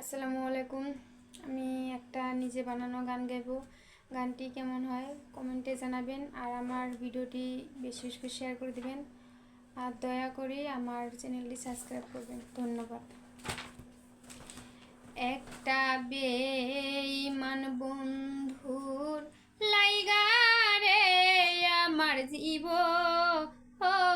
আসসালামু আলাইকুম। আমি একটা নিজে বানানো গান গাইবো। গানটি কেমন হয় কমেন্টে জানাবেন আর আমার ভিডিওটি বেশি বেশি শেয়ার করে দিবেন। আর দয়া করে আমার চ্যানেলটি সাবস্ক্রাইব করবেন। ধন্যবাদ। একটা বেঈমান বন্ধুর লাইগা রে আমার গেল রে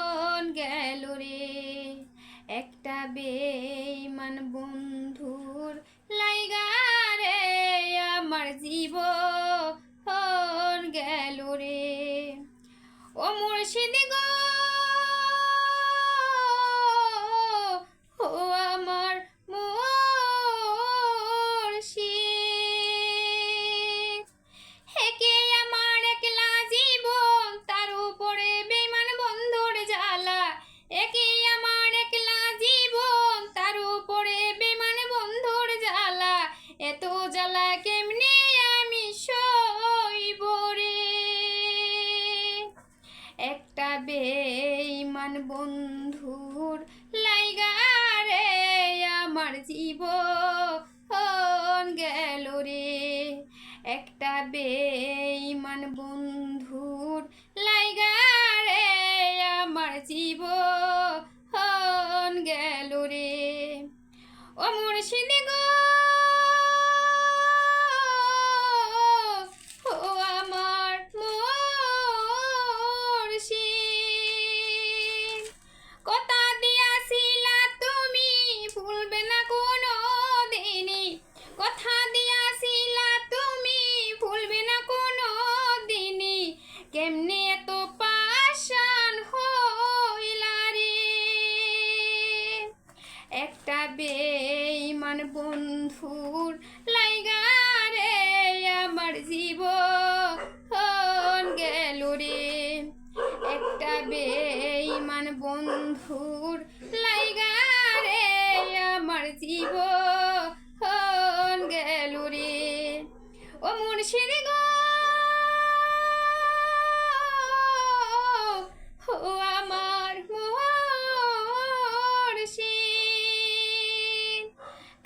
একটা বেঈমান বন্ধুর লাইগা রে আমার জীবন গেল রে। ও মুর্শিদ বেঈমান বন্ধুর লাইগা রে, আমার জীবন গেল রে। একটা বেঈমান বন্ধুর লাইগা রে, আমার জীবন কথা দিয়াছিলা তুমি, ভুলবে না কোনো দিনই কেমনে এত পাশান হইলা রে? একটা বেঈমান বন্ধুর লাইগা রে, আমার জীবন গেল রে। একটা বেঈমান মুর্শিদ গো। ও আমার মুর্শিদ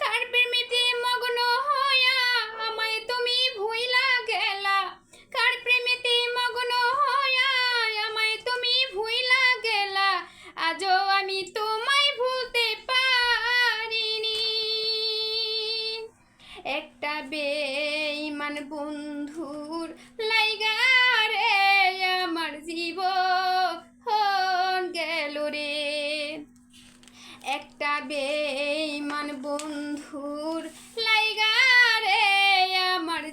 কার প্রেমেতে মগ্ন হইয়া আমায় তুমি ভুইলা গেলা? কার প্রেমেতে মগ্ন হইয়া আমায় তুমি ভুইলা গেলা? আজও আমি তোমায় ভুলতে পারিনি। একটা আমার বন্ধুর লাইগারে আমার জীবন গেল রে। একটা বেইমান বন্ধুর লাইগারে আমার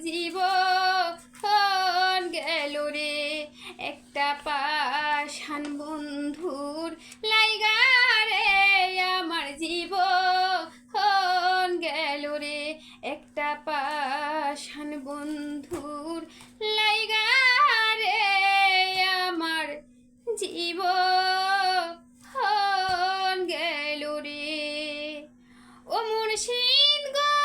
হন গেল রে। একটা পাশান বন্ধুর লাইগারে আমার জীবন গেল রে। একটা পা বন্ধুর লাইগারে আমার জীব গেল রে। ও মুর্শিদ গো